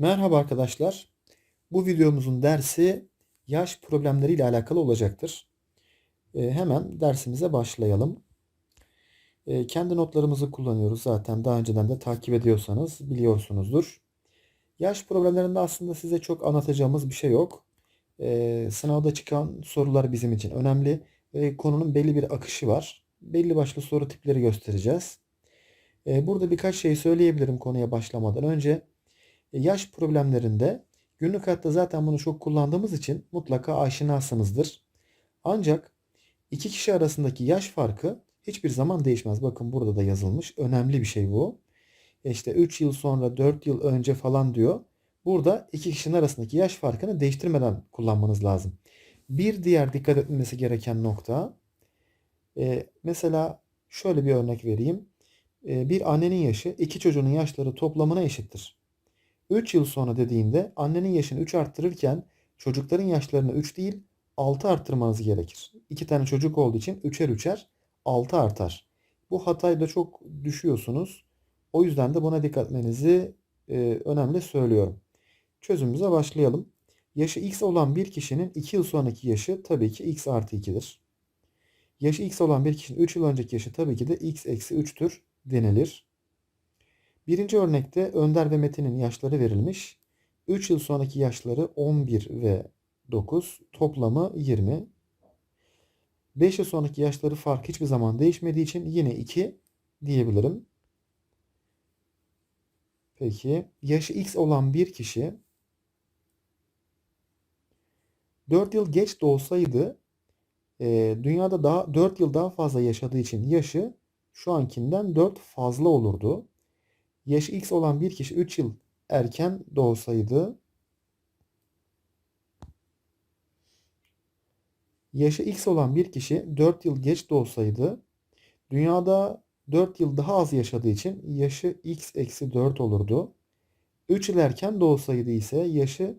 Merhaba arkadaşlar. Bu videomuzun dersi yaş problemleri ile alakalı olacaktır. Ee, hemen dersimize başlayalım. Ee, kendi notlarımızı kullanıyoruz zaten daha önceden de takip ediyorsanız biliyorsunuzdur. Yaş problemlerinde aslında size çok anlatacağımız bir şey yok. Ee, sınavda çıkan sorular bizim için önemli ve konunun belli bir akışı var. Belli başlı soru tipleri göstereceğiz. Ee, burada birkaç şey söyleyebilirim konuya başlamadan önce. E, yaş problemlerinde günlük hayatta zaten bunu çok kullandığımız için mutlaka aşinasınızdır. Ancak iki kişi arasındaki yaş farkı hiçbir zaman değişmez. Bakın burada da yazılmış. Önemli bir şey bu. E İşte 3 yıl sonra 4 yıl önce falan diyor. Burada iki kişinin arasındaki yaş farkını değiştirmeden kullanmanız lazım. Bir diğer dikkat edilmesi gereken nokta e, mesela şöyle bir örnek vereyim. Bir annenin yaşı iki çocuğunun yaşları toplamına eşittir. 3 yıl sonra dediğinde annenin yaşını 3 arttırırken çocukların yaşlarını 3 değil 6 arttırmanız gerekir. 2 tane çocuk olduğu için 3'er 3'er 6 artar. Bu hatayı da çok düşüyorsunuz. O yüzden de buna dikkat etmenizi e, önemli söylüyorum. Çözümümüze başlayalım. Yaşı x olan bir kişinin 2 yıl sonraki yaşı tabii ki x artı 2'dir. Yaşı x olan bir kişinin 3 yıl önceki yaşı tabii ki de x eksi 3'tür denilir. Birinci örnekte Önder ve Metin'in yaşları verilmiş. 3 yıl sonraki yaşları 11 ve 9. Toplamı 20. 5 yıl sonraki yaşları fark hiçbir zaman değişmediği için yine 2 diyebilirim. Peki yaşı x olan bir kişi 4 yıl geç doğsaydı e, dünyada daha 4 yıl daha fazla yaşadığı için yaşı şu ankinden 4 fazla olurdu. Yaşı x olan bir kişi 3 yıl erken doğsaydı yaşı x olan bir kişi 4 yıl geç doğsaydı dünyada 4 yıl daha az yaşadığı için yaşı x eksi 4 olurdu. 3 yıl erken doğsaydı ise yaşı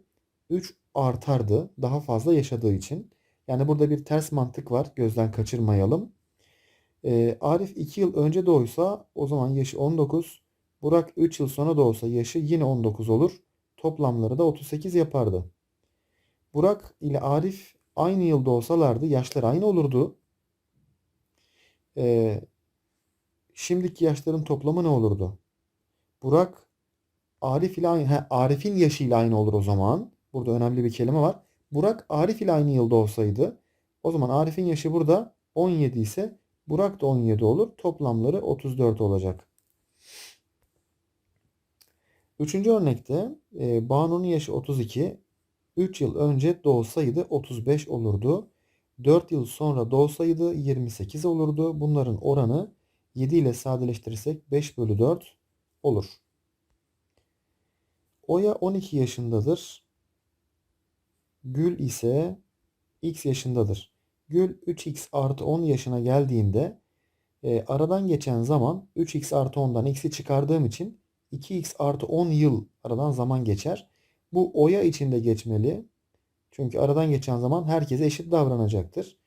3 artardı daha fazla yaşadığı için. Yani burada bir ters mantık var gözden kaçırmayalım. Ee, Arif 2 yıl önce doğsa o zaman yaşı 19. Burak 3 yıl sonra da olsa yaşı yine 19 olur. Toplamları da 38 yapardı. Burak ile Arif aynı yılda olsalardı yaşları aynı olurdu. Ee, şimdiki yaşların toplamı ne olurdu? Burak Arif ile aynı, he, Arif'in yaşı ile aynı olur o zaman. Burada önemli bir kelime var. Burak Arif ile aynı yılda olsaydı o zaman Arif'in yaşı burada 17 ise Burak da 17 olur. Toplamları 34 olacak. Üçüncü örnekte e, Banu'nun yaşı 32. 3 yıl önce doğsaydı 35 olurdu. 4 yıl sonra doğsaydı 28 olurdu. Bunların oranı 7 ile sadeleştirirsek 5 bölü 4 olur. Oya 12 yaşındadır. Gül ise x yaşındadır. Gül 3x artı 10 yaşına geldiğinde e, aradan geçen zaman 3x artı 10'dan x'i çıkardığım için 2x artı 10 yıl aradan zaman geçer. Bu oya içinde geçmeli. Çünkü aradan geçen zaman herkese eşit davranacaktır.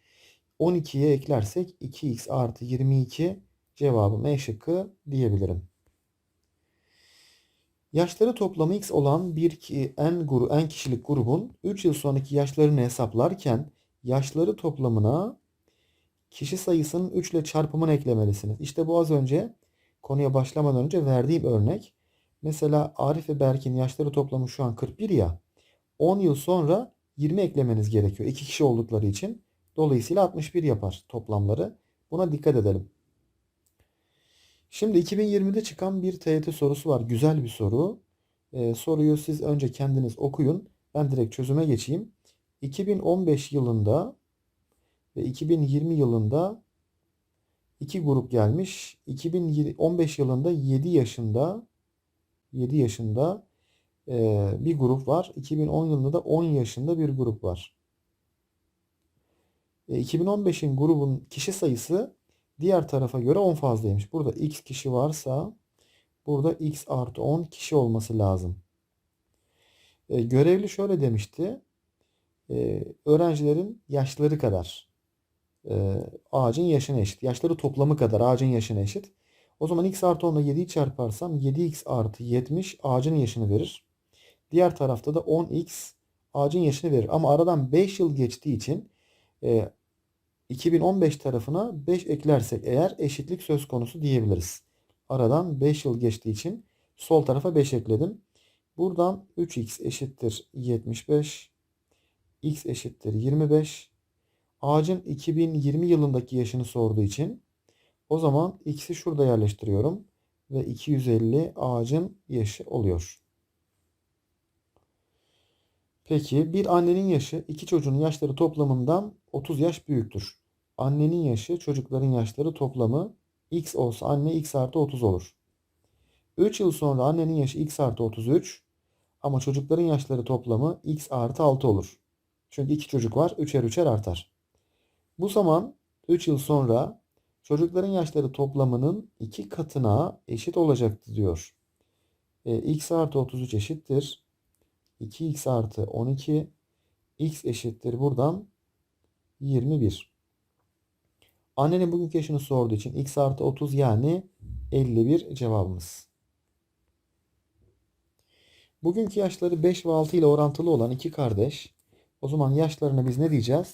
12'ye eklersek 2x artı 22 cevabım E diyebilirim. Yaşları toplamı x olan bir ki n, gru, n kişilik grubun 3 yıl sonraki yaşlarını hesaplarken yaşları toplamına kişi sayısının 3 ile çarpımını eklemelisiniz. İşte bu az önce konuya başlamadan önce verdiğim örnek. Mesela Arif ve Berk'in yaşları toplamı şu an 41 ya. 10 yıl sonra 20 eklemeniz gerekiyor. 2 kişi oldukları için. Dolayısıyla 61 yapar toplamları. Buna dikkat edelim. Şimdi 2020'de çıkan bir TYT sorusu var. Güzel bir soru. Ee, soruyu siz önce kendiniz okuyun. Ben direkt çözüme geçeyim. 2015 yılında ve 2020 yılında iki grup gelmiş. 2015 yılında 7 yaşında 7 yaşında e, bir grup var. 2010 yılında da 10 yaşında bir grup var. E, 2015'in grubun kişi sayısı diğer tarafa göre 10 fazlaymış. Burada x kişi varsa burada x artı 10 kişi olması lazım. E, görevli şöyle demişti. E, öğrencilerin yaşları kadar ağacın yaşına eşit. Yaşları toplamı kadar ağacın yaşına eşit. O zaman x artı 10 ile 7'yi çarparsam 7x artı 70 ağacın yaşını verir. Diğer tarafta da 10x ağacın yaşını verir. Ama aradan 5 yıl geçtiği için e, 2015 tarafına 5 eklersek eğer eşitlik söz konusu diyebiliriz. Aradan 5 yıl geçtiği için sol tarafa 5 ekledim. Buradan 3x eşittir 75. x eşittir 25. Ağacın 2020 yılındaki yaşını sorduğu için o zaman x'i şurada yerleştiriyorum. Ve 250 ağacın yaşı oluyor. Peki bir annenin yaşı iki çocuğun yaşları toplamından 30 yaş büyüktür. Annenin yaşı çocukların yaşları toplamı x olsa anne x artı 30 olur. 3 yıl sonra annenin yaşı x artı 33 ama çocukların yaşları toplamı x artı 6 olur. Çünkü iki çocuk var. 3'er 3'er artar. Bu zaman 3 yıl sonra çocukların yaşları toplamının 2 katına eşit olacaktı diyor. E, x artı 33 eşittir. 2x artı 12 x eşittir buradan 21. Annenin bugünkü yaşını sorduğu için x artı 30 yani 51 cevabımız. Bugünkü yaşları 5 ve 6 ile orantılı olan iki kardeş. O zaman yaşlarına biz ne diyeceğiz?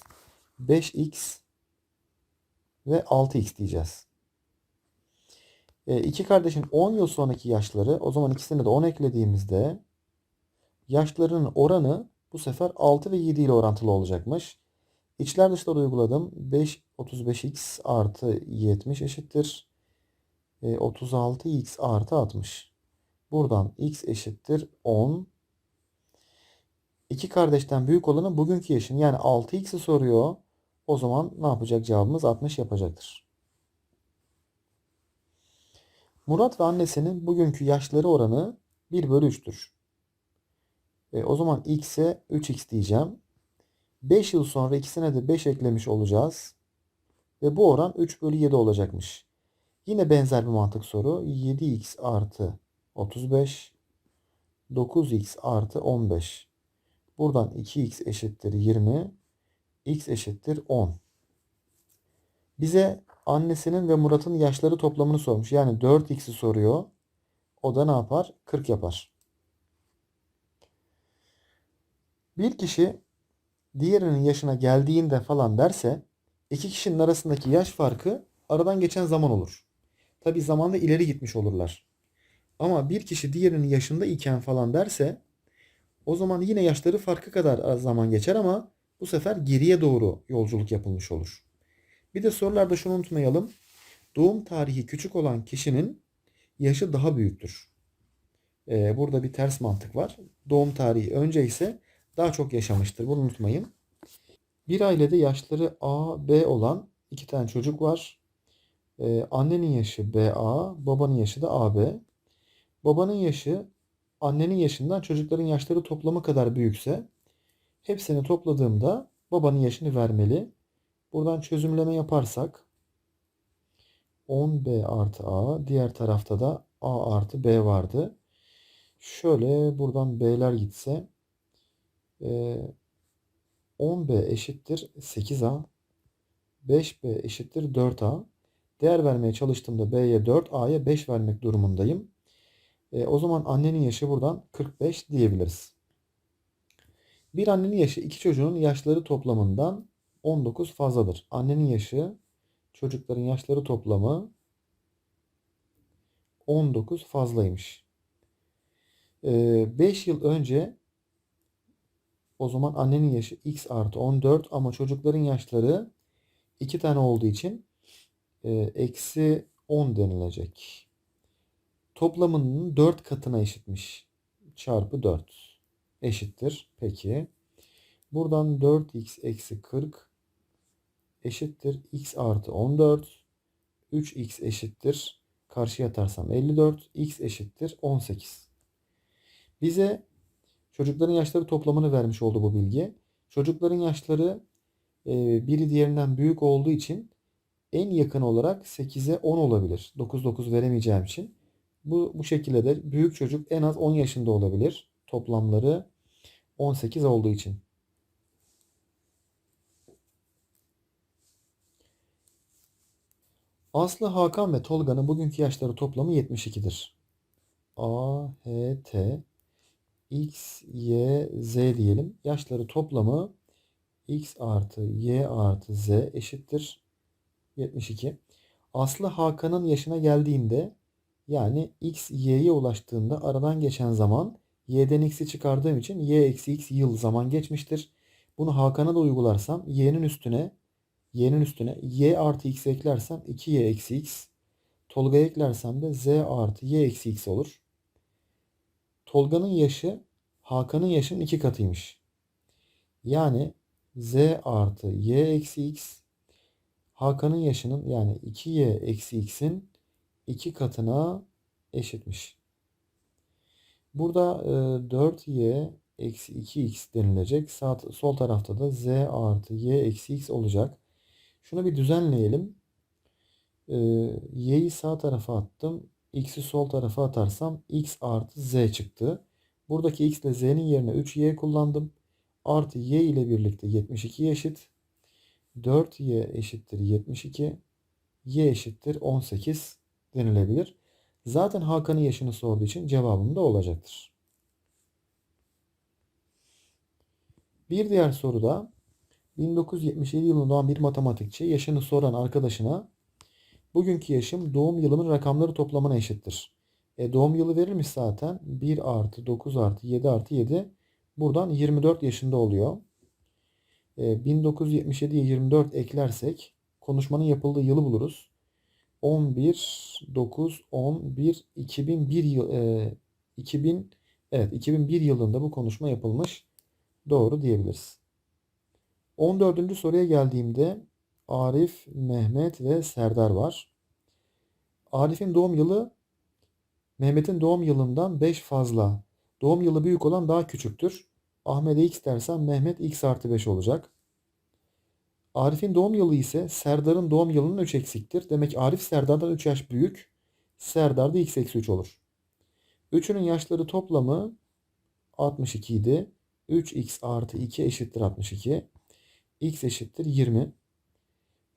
5x ve 6x diyeceğiz. E, iki kardeşin 10 yıl sonraki yaşları o zaman ikisine de 10 eklediğimizde yaşlarının oranı bu sefer 6 ve 7 ile orantılı olacakmış. İçler dışlar uyguladım. 5 35x artı 70 eşittir. E, 36x artı 60. Buradan x eşittir 10. İki kardeşten büyük olanın bugünkü yaşını yani 6x'i soruyor. O zaman ne yapacak cevabımız 60 yapacaktır. Murat ve annesinin bugünkü yaşları oranı 1 bölü 3'tür. E, o zaman x'e 3x diyeceğim. 5 yıl sonra ikisine de 5 eklemiş olacağız. Ve bu oran 3 bölü 7 olacakmış. Yine benzer bir mantık soru. 7x artı 35 9x artı 15. Buradan 2x eşittir 20. x eşittir 10. Bize annesinin ve Murat'ın yaşları toplamını sormuş. Yani 4x'i soruyor. O da ne yapar? 40 yapar. Bir kişi diğerinin yaşına geldiğinde falan derse iki kişinin arasındaki yaş farkı aradan geçen zaman olur. Tabi zamanda ileri gitmiş olurlar. Ama bir kişi diğerinin yaşında iken falan derse o zaman yine yaşları farkı kadar az zaman geçer ama bu sefer geriye doğru yolculuk yapılmış olur. Bir de sorularda şunu unutmayalım. Doğum tarihi küçük olan kişinin yaşı daha büyüktür. Ee, burada bir ters mantık var. Doğum tarihi önce ise daha çok yaşamıştır. Bunu unutmayın. Bir ailede yaşları A, B olan iki tane çocuk var. Ee, annenin yaşı BA, babanın yaşı da AB. Babanın yaşı annenin yaşından çocukların yaşları toplamı kadar büyükse hepsini topladığımda babanın yaşını vermeli. Buradan çözümleme yaparsak 10B artı A diğer tarafta da A artı B vardı. Şöyle buradan B'ler gitse 10B eşittir 8A 5B eşittir 4A Değer vermeye çalıştığımda B'ye 4, A'ya 5 vermek durumundayım. E, o zaman annenin yaşı buradan 45 diyebiliriz. Bir annenin yaşı iki çocuğun yaşları toplamından 19 fazladır. Annenin yaşı çocukların yaşları toplamı 19 fazlaymış. 5 e, yıl önce o zaman annenin yaşı x artı 14 ama çocukların yaşları 2 tane olduğu için e, eksi 10 denilecek. Toplamının 4 katına eşitmiş. Çarpı 4 eşittir. Peki. Buradan 4x eksi 40 eşittir. x artı 14. 3x eşittir. Karşıya atarsam 54. x eşittir 18. Bize çocukların yaşları toplamını vermiş oldu bu bilgi. Çocukların yaşları e, biri diğerinden büyük olduğu için en yakın olarak 8'e 10 olabilir. 9 9 veremeyeceğim için. Bu, bu şekilde de büyük çocuk en az 10 yaşında olabilir. Toplamları 18 olduğu için. Aslı, Hakan ve Tolga'nın bugünkü yaşları toplamı 72'dir. A, H, T x, y, z diyelim. Yaşları toplamı x artı y artı z eşittir 72. Aslı Hakan'ın yaşına geldiğinde yani x y'ye ulaştığında aradan geçen zaman y'den x'i çıkardığım için y eksi x yıl zaman geçmiştir. Bunu Hakan'a da uygularsam y'nin üstüne y'nin üstüne y artı x eklersem 2y eksi x. Tolga'ya eklersem de z artı y eksi x olur. Tolga'nın yaşı Hakan'ın yaşının iki katıymış. Yani z artı y eksi x Hakan'ın yaşının yani 2y eksi x'in 2 katına eşitmiş. Burada e, 4y eksi 2x denilecek. Sağ, sol tarafta da z artı y eksi x olacak. Şunu bir düzenleyelim. E, y'yi sağ tarafa attım. x'i sol tarafa atarsam x artı z çıktı. Buradaki x ile z'nin yerine 3y kullandım. Artı y ile birlikte 72 eşit. 4y eşittir 72. y eşittir 18 denilebilir. Zaten Hakan'ın yaşını sorduğu için cevabım da olacaktır. Bir diğer soruda 1977 yılında doğan bir matematikçi yaşını soran arkadaşına bugünkü yaşım doğum yılımın rakamları toplamına eşittir. E, doğum yılı verilmiş zaten 1 artı 9 artı 7 artı 7 buradan 24 yaşında oluyor. E, 1977'ye 24 eklersek konuşmanın yapıldığı yılı buluruz. 11 9 11 2001 yıl e, 2000 evet 2001 yılında bu konuşma yapılmış. Doğru diyebiliriz. 14. soruya geldiğimde Arif, Mehmet ve Serdar var. Arif'in doğum yılı Mehmet'in doğum yılından 5 fazla. Doğum yılı büyük olan daha küçüktür. Ahmet'e x dersen Mehmet x artı 5 olacak. Arif'in doğum yılı ise Serdar'ın doğum yılının 3 eksiktir. Demek Arif Serdar'dan 3 yaş büyük. Serdar da x eksi 3 olur. Üçünün yaşları toplamı 62 idi. 3x artı 2 eşittir 62. x eşittir 20.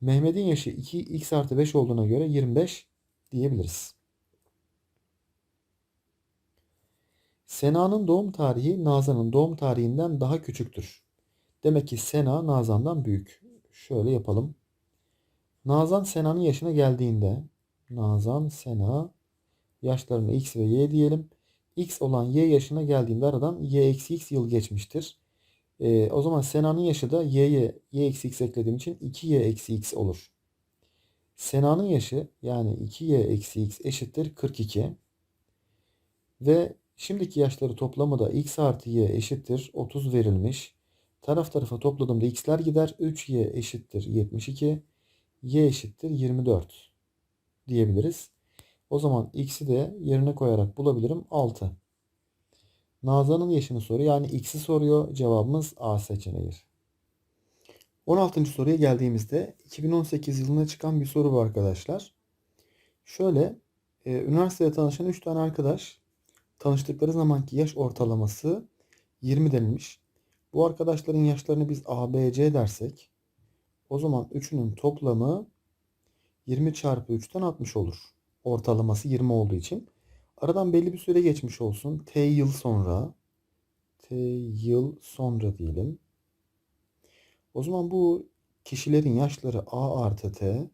Mehmet'in yaşı 2x artı 5 olduğuna göre 25 diyebiliriz. Sena'nın doğum tarihi Nazan'ın doğum tarihinden daha küçüktür. Demek ki Sena Nazan'dan büyük. Şöyle yapalım. Nazan Sena'nın yaşına geldiğinde Nazan Sena yaşlarını x ve y diyelim. x olan y yaşına geldiğinde aradan y eksi x yıl geçmiştir. Ee, o zaman Sena'nın yaşı da y'ye y eksi x eklediğim için 2y eksi x olur. Sena'nın yaşı yani 2y eksi x eşittir 42. Ve şimdiki yaşları toplamı da x artı y eşittir 30 verilmiş. Taraf tarafa topladığımda x'ler gider. 3y eşittir 72. y eşittir 24 diyebiliriz. O zaman x'i de yerine koyarak bulabilirim 6. Nazan'ın yaşını soruyor. Yani x'i soruyor. Cevabımız A seçeneği. 16. soruya geldiğimizde 2018 yılına çıkan bir soru bu arkadaşlar. Şöyle e, üniversitede tanışan 3 tane arkadaş tanıştıkları zamanki yaş ortalaması 20 denilmiş. Bu arkadaşların yaşlarını biz ABC dersek o zaman üçünün toplamı 20 çarpı 3'ten 60 olur. Ortalaması 20 olduğu için. Aradan belli bir süre geçmiş olsun. T yıl sonra T yıl sonra diyelim. O zaman bu kişilerin yaşları A artı T,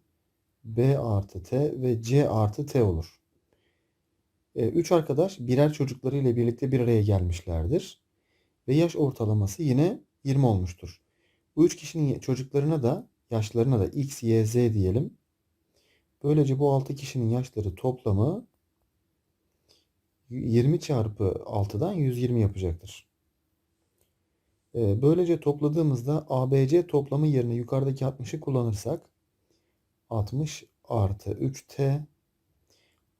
B artı T ve C artı T olur. E, üç arkadaş birer çocuklarıyla birlikte bir araya gelmişlerdir ve yaş ortalaması yine 20 olmuştur. Bu üç kişinin çocuklarına da yaşlarına da x, y, z diyelim. Böylece bu 6 kişinin yaşları toplamı 20 çarpı 6'dan 120 yapacaktır. Ee, böylece topladığımızda ABC toplamı yerine yukarıdaki 60'ı kullanırsak 60 artı 3t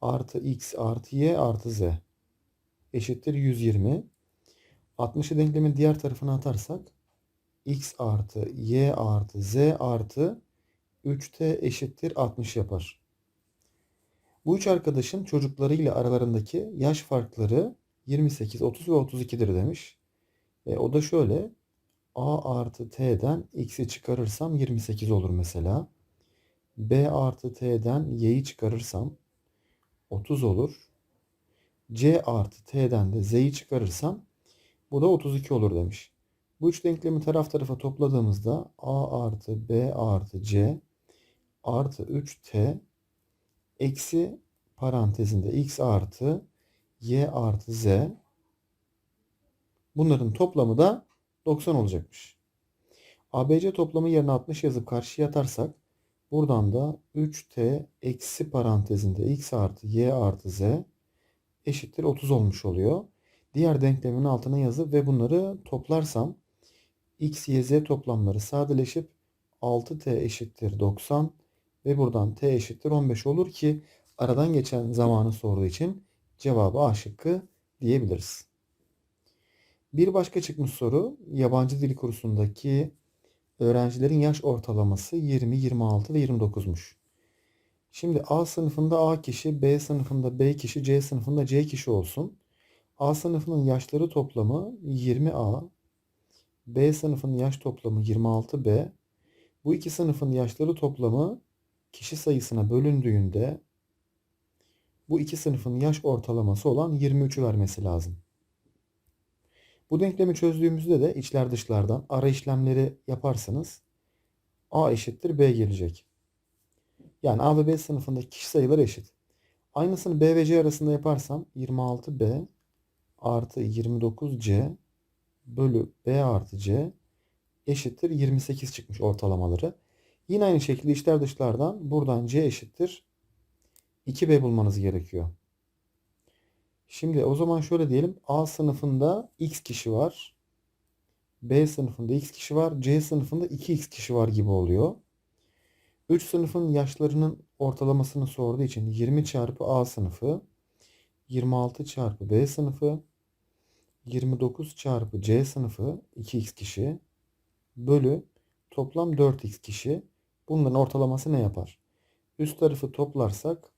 artı x artı y artı z eşittir 120. 60'ı denklemin diğer tarafına atarsak x artı y artı z artı 3t eşittir 60 yapar. Bu üç arkadaşın çocuklarıyla aralarındaki yaş farkları 28, 30 ve 32'dir demiş. E, o da şöyle. a artı t'den x'i çıkarırsam 28 olur mesela. b artı t'den y'yi çıkarırsam 30 olur. c artı t'den de z'yi çıkarırsam Bu da 32 olur demiş. Bu üç denklemi taraf tarafa topladığımızda A artı B artı C artı 3T eksi parantezinde X artı Y artı Z bunların toplamı da 90 olacakmış. ABC toplamı yerine 60 yazıp karşıya atarsak buradan da 3T eksi parantezinde X artı Y artı Z eşittir 30 olmuş oluyor. Diğer denklemin altına yazıp ve bunları toplarsam x, y, z toplamları sadeleşip 6t eşittir 90 ve buradan t eşittir 15 olur ki aradan geçen zamanı sorduğu için cevabı A şıkkı diyebiliriz. Bir başka çıkmış soru yabancı dil kursundaki öğrencilerin yaş ortalaması 20, 26 ve 29'muş. Şimdi A sınıfında A kişi, B sınıfında B kişi, C sınıfında C kişi olsun. A sınıfının yaşları toplamı 20A, B sınıfının yaş toplamı 26B. Bu iki sınıfın yaşları toplamı kişi sayısına bölündüğünde bu iki sınıfın yaş ortalaması olan 23'ü vermesi lazım. Bu denklemi çözdüğümüzde de içler dışlardan ara işlemleri yaparsanız A eşittir B gelecek. Yani A ve B sınıfındaki kişi sayıları eşit. Aynısını B ve C arasında yaparsam 26B artı 29C bölü B artı C eşittir 28 çıkmış ortalamaları. Yine aynı şekilde içler dışlardan buradan C eşittir 2B bulmanız gerekiyor. Şimdi o zaman şöyle diyelim. A sınıfında X kişi var. B sınıfında X kişi var. C sınıfında 2X kişi var gibi oluyor. 3 sınıfın yaşlarının ortalamasını sorduğu için 20 çarpı A sınıfı 26 çarpı B sınıfı 29 çarpı C sınıfı 2x kişi bölü toplam 4x kişi. Bunların ortalaması ne yapar? Üst tarafı toplarsak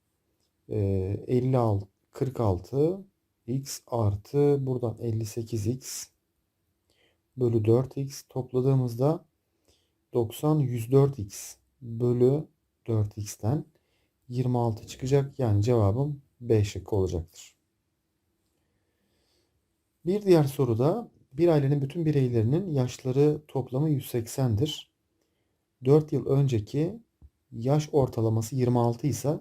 56 46 x artı buradan 58x bölü 4x topladığımızda 90 104x bölü 4x'ten 26 çıkacak. Yani cevabım B şıkkı olacaktır. Bir diğer soruda bir ailenin bütün bireylerinin yaşları toplamı 180'dir. 4 yıl önceki yaş ortalaması 26 ise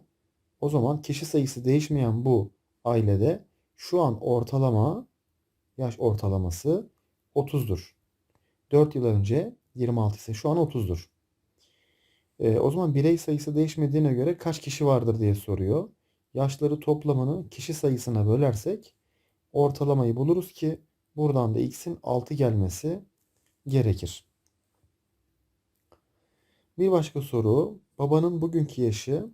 o zaman kişi sayısı değişmeyen bu ailede şu an ortalama yaş ortalaması 30'dur. 4 yıl önce 26 ise şu an 30'dur. E, o zaman birey sayısı değişmediğine göre kaç kişi vardır diye soruyor. Yaşları toplamını kişi sayısına bölersek ortalamayı buluruz ki buradan da x'in 6 gelmesi gerekir. Bir başka soru. Babanın bugünkü yaşı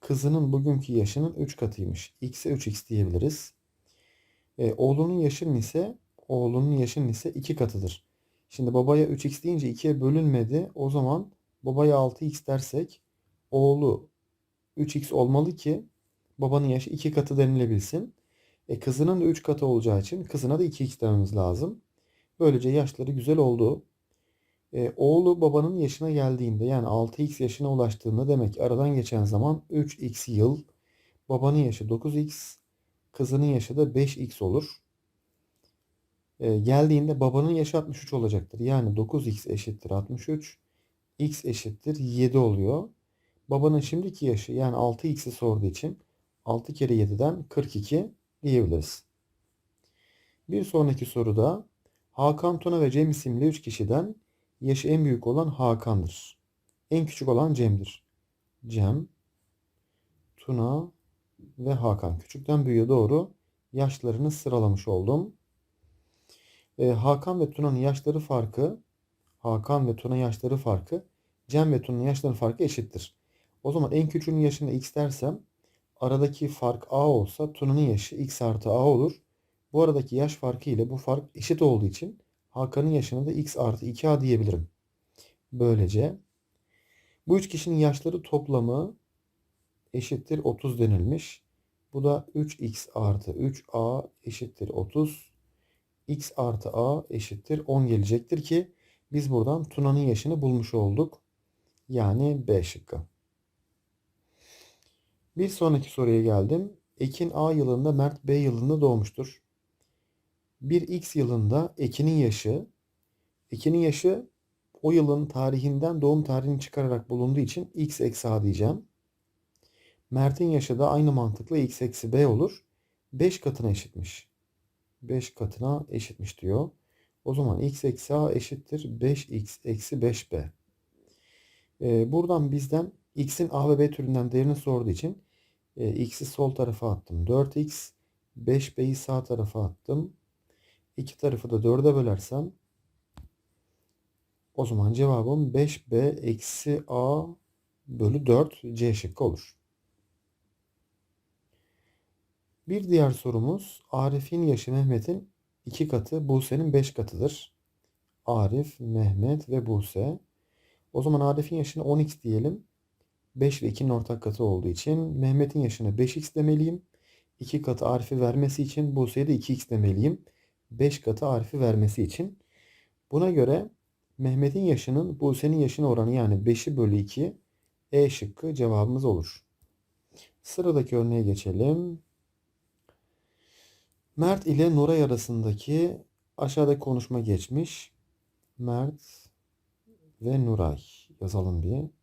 kızının bugünkü yaşının 3 katıymış. X'e 3x diyebiliriz. E, oğlunun yaşının ise oğlunun yaşının ise 2 katıdır. Şimdi babaya 3x deyince 2'ye bölünmedi. O zaman babaya 6x dersek oğlu 3x olmalı ki babanın yaşı 2 katı denilebilsin. E kızının da 3 katı olacağı için kızına da 2x dememiz lazım. Böylece yaşları güzel oldu. E, oğlu babanın yaşına geldiğinde yani 6x yaşına ulaştığında demek aradan geçen zaman 3x yıl. Babanın yaşı 9x, kızının yaşı da 5x olur. E, geldiğinde babanın yaşı 63 olacaktır. Yani 9x eşittir 63, x eşittir 7 oluyor. Babanın şimdiki yaşı yani 6x'i sorduğu için 6 kere 7'den 42 diyebiliriz. Bir sonraki soruda Hakan, Tuna ve Cem isimli 3 kişiden yaşı en büyük olan Hakan'dır. En küçük olan Cem'dir. Cem, Tuna ve Hakan. Küçükten büyüğe doğru yaşlarını sıralamış oldum. Ee, Hakan ve Tuna'nın yaşları farkı, Hakan ve Tuna yaşları farkı, Cem ve Tuna'nın yaşlarının farkı eşittir. O zaman en küçüğünün yaşına x dersem aradaki fark a olsa Tuna'nın yaşı x artı a olur. Bu aradaki yaş farkı ile bu fark eşit olduğu için Hakan'ın yaşına da x artı 2a diyebilirim. Böylece bu üç kişinin yaşları toplamı eşittir 30 denilmiş. Bu da 3x artı 3a eşittir 30. x artı a eşittir 10 gelecektir ki biz buradan Tuna'nın yaşını bulmuş olduk. Yani B şıkkı. Bir sonraki soruya geldim. Ekin A yılında Mert B yılında doğmuştur. Bir X yılında Ekin'in yaşı, Ekin'in yaşı o yılın tarihinden doğum tarihini çıkararak bulunduğu için X eksi A diyeceğim. Mert'in yaşı da aynı mantıkla X eksi B olur. 5 katına eşitmiş. 5 katına eşitmiş diyor. O zaman X eksi A eşittir 5X eksi 5B. Ee, buradan bizden X'in A ve B türünden değerini sorduğu için e, X'i sol tarafa attım. 4X 5B'yi sağ tarafa attım. İki tarafı da 4'e bölersem o zaman cevabım 5B eksi A bölü 4 C şıkkı olur. Bir diğer sorumuz Arif'in yaşı Mehmet'in 2 katı Buse'nin 5 katıdır. Arif, Mehmet ve Buse. O zaman Arif'in yaşına 10x diyelim. 5 ve 2'nin ortak katı olduğu için Mehmet'in yaşına 5x demeliyim. 2 katı Arif'i vermesi için Buse'ye de 2x demeliyim. 5 katı Arif'i vermesi için. Buna göre Mehmet'in yaşının Buse'nin yaşına oranı yani 5'i bölü 2 E şıkkı cevabımız olur. Sıradaki örneğe geçelim. Mert ile Nuray arasındaki aşağıdaki konuşma geçmiş. Mert ve Nuray yazalım bir.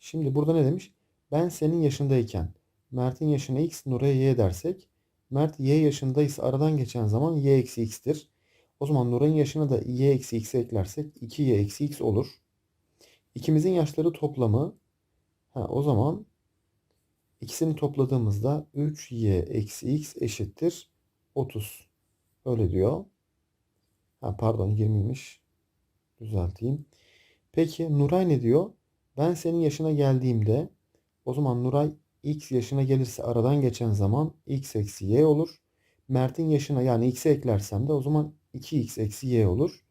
Şimdi burada ne demiş? Ben senin yaşındayken Mert'in yaşına x, Nuray'a y dersek Mert y yaşındaysa aradan geçen zaman y eksi x'tir. O zaman Nuray'ın yaşına da y eksi x eklersek 2y eksi x olur. İkimizin yaşları toplamı ha, o zaman ikisini topladığımızda 3y eksi x eşittir 30. Öyle diyor. Ha, pardon 20'ymiş. Düzelteyim. Peki Nuray ne diyor? Ben senin yaşına geldiğimde o zaman Nuray x yaşına gelirse aradan geçen zaman x eksi y olur. Mert'in yaşına yani x'e eklersem de o zaman 2x eksi y olur.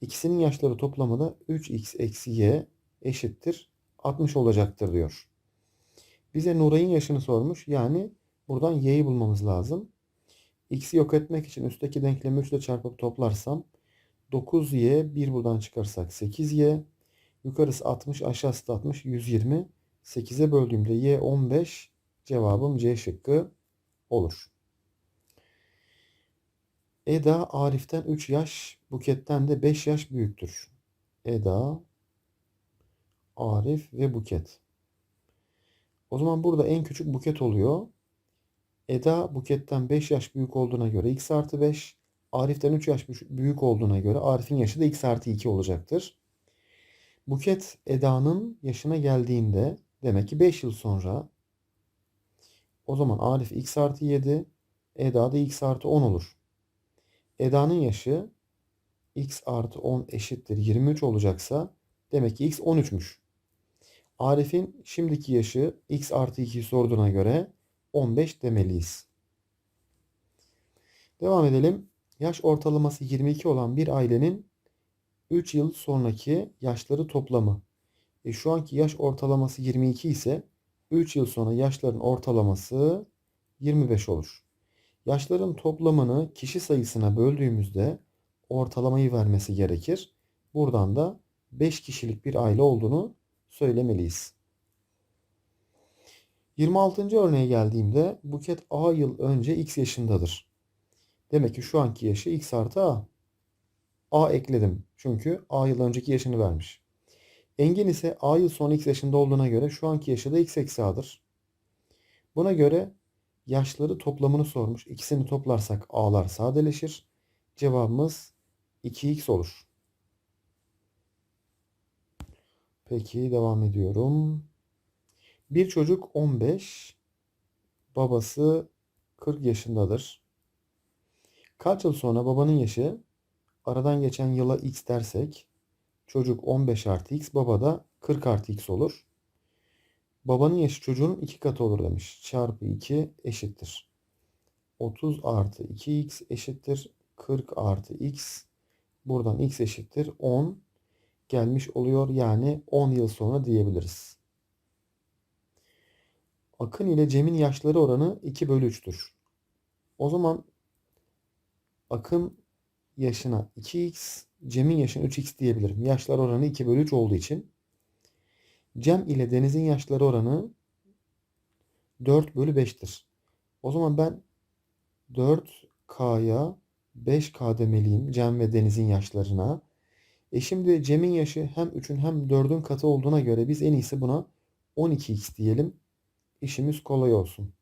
İkisinin yaşları toplamı da 3x eksi y eşittir 60 olacaktır diyor. Bize Nuray'ın yaşını sormuş. Yani buradan y'yi bulmamız lazım. x'i yok etmek için üstteki denklemi 3 ile çarpıp toplarsam 9y 1 buradan çıkarsak 8y yukarısı 60 aşağısı da 60 120 8'e böldüğümde y 15 cevabım C şıkkı olur. Eda Arif'ten 3 yaş, Buket'ten de 5 yaş büyüktür. Eda, Arif ve Buket. O zaman burada en küçük Buket oluyor. Eda Buket'ten 5 yaş büyük olduğuna göre x artı 5. Arif'ten 3 yaş büyük olduğuna göre Arif'in yaşı da x artı 2 olacaktır. Buket Eda'nın yaşına geldiğinde demek ki 5 yıl sonra o zaman Arif x artı 7 Eda da x artı 10 olur. Eda'nın yaşı x artı 10 eşittir 23 olacaksa demek ki x 13'müş. Arif'in şimdiki yaşı x artı 2'yi sorduğuna göre 15 demeliyiz. Devam edelim. Yaş ortalaması 22 olan bir ailenin 3 yıl sonraki yaşları toplamı. E şu anki yaş ortalaması 22 ise 3 yıl sonra yaşların ortalaması 25 olur. Yaşların toplamını kişi sayısına böldüğümüzde ortalamayı vermesi gerekir. Buradan da 5 kişilik bir aile olduğunu söylemeliyiz. 26. örneğe geldiğimde Buket A yıl önce X yaşındadır. Demek ki şu anki yaşı X artı A. A ekledim. Çünkü A yıl önceki yaşını vermiş. Engin ise A yıl sonra X yaşında olduğuna göre şu anki yaşı da X eksi A'dır. Buna göre yaşları toplamını sormuş. İkisini toplarsak A'lar sadeleşir. Cevabımız 2X olur. Peki devam ediyorum. Bir çocuk 15, babası 40 yaşındadır. Kaç yıl sonra babanın yaşı aradan geçen yıla x dersek çocuk 15 artı x baba da 40 artı x olur. Babanın yaşı çocuğun 2 katı olur demiş. Çarpı 2 eşittir. 30 artı 2x eşittir. 40 artı x. Buradan x eşittir. 10 gelmiş oluyor. Yani 10 yıl sonra diyebiliriz. Akın ile Cem'in yaşları oranı 2 bölü 3'tür. O zaman Akın yaşına 2x, Cem'in yaşına 3x diyebilirim. Yaşlar oranı 2 bölü 3 olduğu için. Cem ile Deniz'in yaşları oranı 4 bölü 5'tir. O zaman ben 4K'ya 5 kademeliyim Cem ve Deniz'in yaşlarına. E şimdi Cem'in yaşı hem 3'ün hem 4'ün katı olduğuna göre biz en iyisi buna 12x diyelim. İşimiz kolay olsun.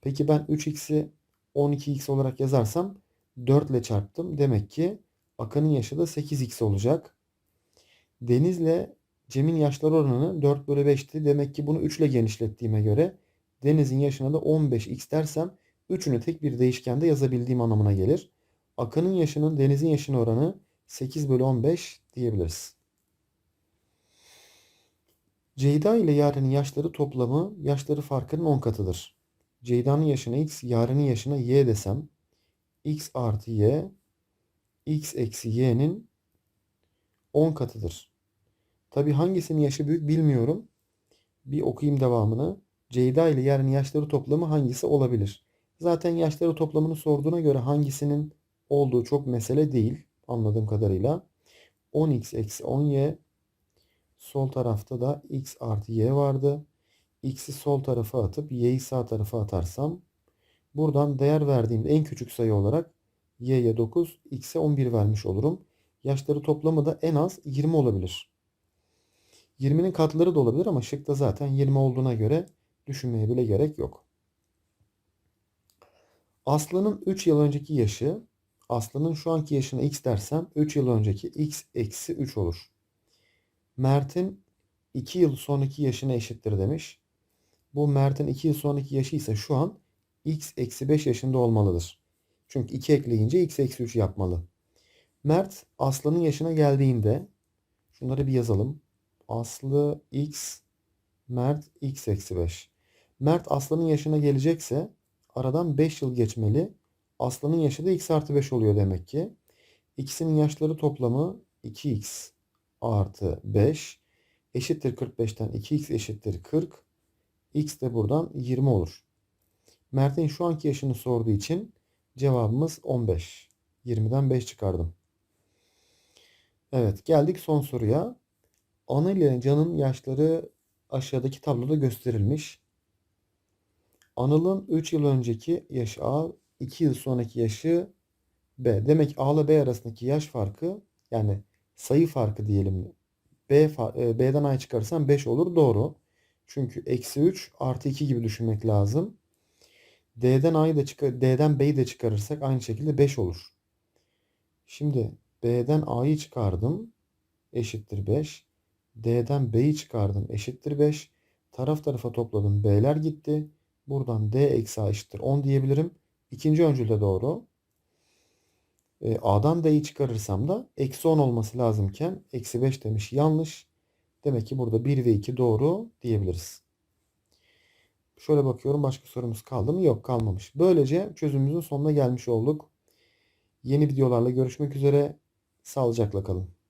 Peki ben 3x'i 12x olarak yazarsam 4 ile çarptım. Demek ki Akın'ın yaşı da 8x olacak. Deniz'le Cem'in yaşları oranı 4 bölü 5'ti. Demek ki bunu 3 ile genişlettiğime göre Deniz'in yaşına da 15x dersem 3'ünü tek bir değişkende yazabildiğim anlamına gelir. Akın'ın yaşının Deniz'in yaşına oranı 8 bölü 15 diyebiliriz. Ceyda ile Yaren'in yaşları toplamı yaşları farkının 10 katıdır. Ceyda'nın yaşına x, Yaren'in yaşına y desem x artı y x eksi y'nin 10 katıdır. Tabi hangisinin yaşı büyük bilmiyorum. Bir okuyayım devamını. Ceyda ile Yaren'in yaşları toplamı hangisi olabilir? Zaten yaşları toplamını sorduğuna göre hangisinin olduğu çok mesele değil anladığım kadarıyla. 10x eksi 10y sol tarafta da x artı y vardı. x'i sol tarafa atıp y'yi sağ tarafa atarsam buradan değer verdiğimde en küçük sayı olarak y'ye 9, x'e 11 vermiş olurum. Yaşları toplamı da en az 20 olabilir. 20'nin katları da olabilir ama şıkta zaten 20 olduğuna göre düşünmeye bile gerek yok. Aslı'nın 3 yıl önceki yaşı Aslı'nın şu anki yaşına x dersem 3 yıl önceki x eksi 3 olur. Mert'in 2 yıl sonraki yaşına eşittir demiş. Bu Mert'in 2 yıl sonraki yaşı ise şu an x eksi 5 yaşında olmalıdır. Çünkü 2 ekleyince x eksi 3 yapmalı. Mert Aslı'nın yaşına geldiğinde şunları bir yazalım. Aslı x, Mert x eksi 5. Mert Aslı'nın yaşına gelecekse aradan 5 yıl geçmeli. Aslı'nın yaşı da x artı 5 oluyor demek ki. İkisinin yaşları toplamı 2x artı 5 eşittir 45'ten 2x eşittir 40. x de buradan 20 olur. Mert'in şu anki yaşını sorduğu için cevabımız 15. 20'den 5 çıkardım. Evet geldik son soruya. Anı ile Can'ın yaşları aşağıdaki tabloda gösterilmiş. Anıl'ın 3 yıl önceki yaşı A, 2 yıl sonraki yaşı B. Demek A ile B arasındaki yaş farkı yani sayı farkı diyelim. B, e, B'den A çıkarsam 5 olur. Doğru. Çünkü eksi 3 artı 2 gibi düşünmek lazım. D'den A'yı da çıkar, D'den B'yi de çıkarırsak aynı şekilde 5 olur. Şimdi B'den A'yı çıkardım. Eşittir 5. D'den B'yi çıkardım. Eşittir 5. Taraf tarafa topladım. B'ler gitti. Buradan D eksi A eşittir 10 diyebilirim. İkinci öncül de doğru. E, A'dan D'yi çıkarırsam da eksi 10 olması lazımken eksi 5 demiş yanlış. Demek ki burada 1 ve 2 doğru diyebiliriz. Şöyle bakıyorum başka sorumuz kaldı mı? Yok kalmamış. Böylece çözümümüzün sonuna gelmiş olduk. Yeni videolarla görüşmek üzere. Sağlıcakla kalın.